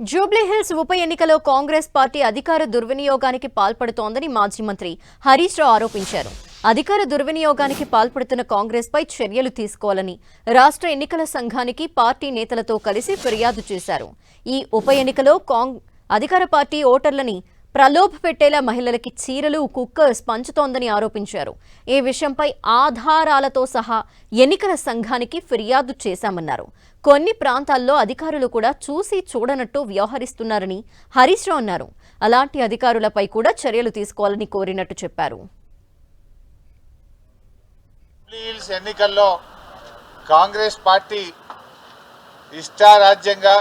జూబ్లీహిల్స్ ఉప ఎన్నికలో కాంగ్రెస్ పార్టీ అధికార దుర్వినియోగానికి పాల్పడుతోందని మాజీ మంత్రి హరీష్ రావు ఆరోపించారు. అధికార దుర్వినియోగానికి పాల్పడుతున్న కాంగ్రెస్ పై చర్యలు తీసుకోవాలని రాష్ట్ర ఎన్నికల సంఘానికి పార్టీ నేతలతో కలిసి ఫిర్యాదు చేశారు. ఈ ఉప ఎన్నికలో కాంగ్ అధికార పార్టీ ఓటర్లని ప్రలోభ పెట్టేలా మహిళలకి చీరలు కుక్కర్స్ పంచుతోందని ఆరోపించారు. ఈ విషయంపై ఆధారాలతో సహా ఎన్నికల సంఘానికి ఫిర్యాదు చేశామన్నారు. కొన్ని ప్రాంతాల్లో అధికారులు కూడా చూసి చూడనట్టు వ్యవహరిస్తున్నారని హరీష్ రావు అన్నారు. అలాంటి అధికారులపై కూడా చర్యలు తీసుకోవాలని కోరినట్టు చెప్పారు. ఎన్నికల్లో కాంగ్రెస్ పార్టీ ఇష్టారాజ్యంగా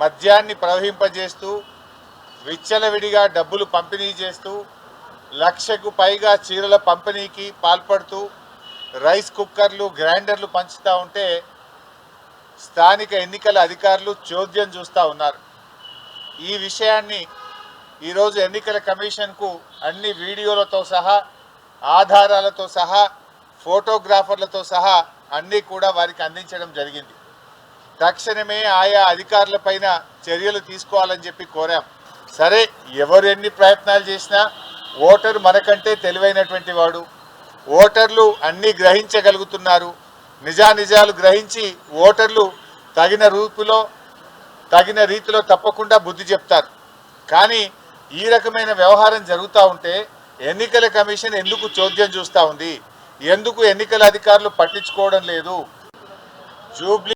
మద్యాన్ని ప్రవహింపజేస్తూ విచ్చలవిడిగా డబ్బులు పంపిణీ చేస్తూ లక్షకు పైగా చీరల పంపిణీకి పాల్పడుతూ రైస్ కుక్కర్లు గ్రైండర్లు పంచుతూ ఉంటే స్థానిక ఎన్నికల అధికారులు చోద్యం చూస్తూ ఉన్నారు. ఈ విషయాన్ని ఈరోజు ఎన్నికల కమిషన్కు అన్ని వీడియోలతో సహా ఆధారాలతో సహా ఫోటోగ్రాఫర్లతో సహా అన్నీ కూడా వారికి అందించడం జరిగింది. తక్షణమే ఆయా అధికారులపైన చర్యలు తీసుకోవాలని చెప్పి కోరాం. సరే ఎవరు ఎన్ని ప్రయత్నాలు చేసినా ఓటరు మనకంటే తెలివైనటువంటి వాడు. ఓటర్లు అన్నీ గ్రహించగలుగుతున్నారు. నిజానిజాలు గ్రహించి ఓటర్లు తగిన రూపులో తగిన రీతిలో తప్పకుండా బుద్ధి చెప్తారు. కానీ ఈ రకమైన వ్యవహారం జరుగుతూ ఉంటే ఎన్నికల కమిషన్ ఎందుకు చోద్యం చూస్తూ ఉంది? ఎందుకు ఎన్నికల అధికారులు పట్టించుకోవడం లేదు? జూబ్లీ